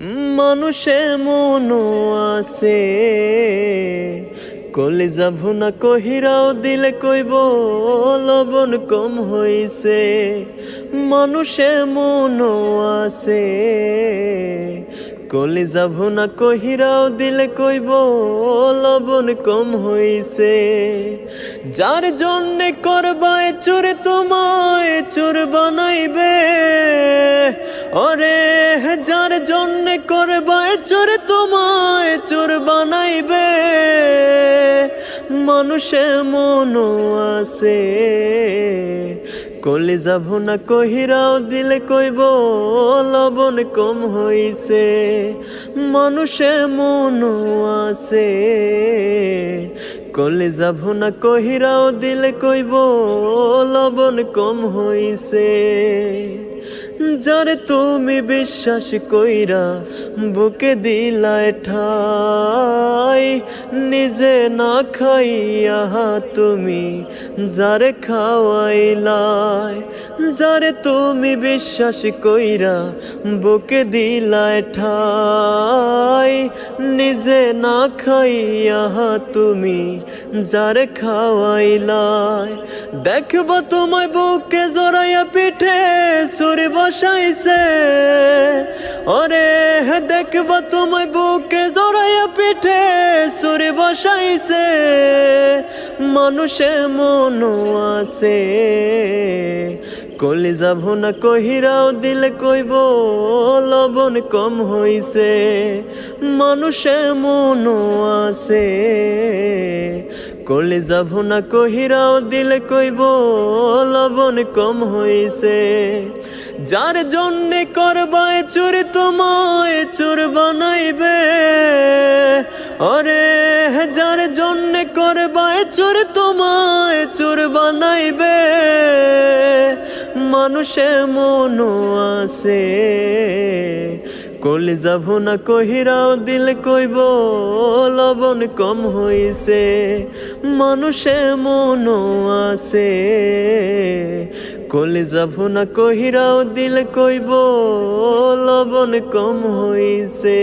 মানুষে মনো আছে কলি যাব না কহিরাও দিলে কইব, লবণ কম হইছে। মানুষে মনো আছে কলি যাব না কহিরাও দিলে কইব, লবণ কম হইছে। যার জন্যে করবায় চোর তোমায়, চোর ওরে যার জন্যে করবায় চোর তোমায়, চোর বানাইবে। মানুষে মনো আছে। কলি যাব না কহিরাও দিলে কইব, লবণ কম হইছে। মানুষে মনো আছে। কলি যাব না কহিরাও দিলে কইব, লবণ কম হইছে। যারে তুমি বিশ্বাস কইরা বুকে দিলায় ঠাই, নিজে না খাইয়া তুমি যারে খাওয়াইলাই যারে তুমি বিশ্বাস কইরা বুকে দিলায় ঠাই, নিজে না খাইয়া তুমি যারে খাওয়াইলাই দেখব তোমায় বুকে জড়াইয়া পিঠে সুরে বসাইছে। ওরে, দেখব তোমায় বুকে জড়াইয়া পিঠে সুরে বসাইছে। মানুষে মনো আছে কলি যাব না কহিরাও দিলে কইব, লবণ কম হইছে। মানুষে মনো আছে কলি যাব না কহিরাও দিলে কইব, লবণ কম হইছে। যার জন্যে করবায় চোর তোমায় চোর বানাইবে। ওরে, যার জন্যে করবায় চোর তোমায় চোর বানাইবে। মানুষে মনো আছে কলি যাব না কহিরাও দিল কইব, লবণ কম হইছে, মানুষে মনো আছে। কলি যাব না কহিরাও দিল কইব, লবণ কম হইছে।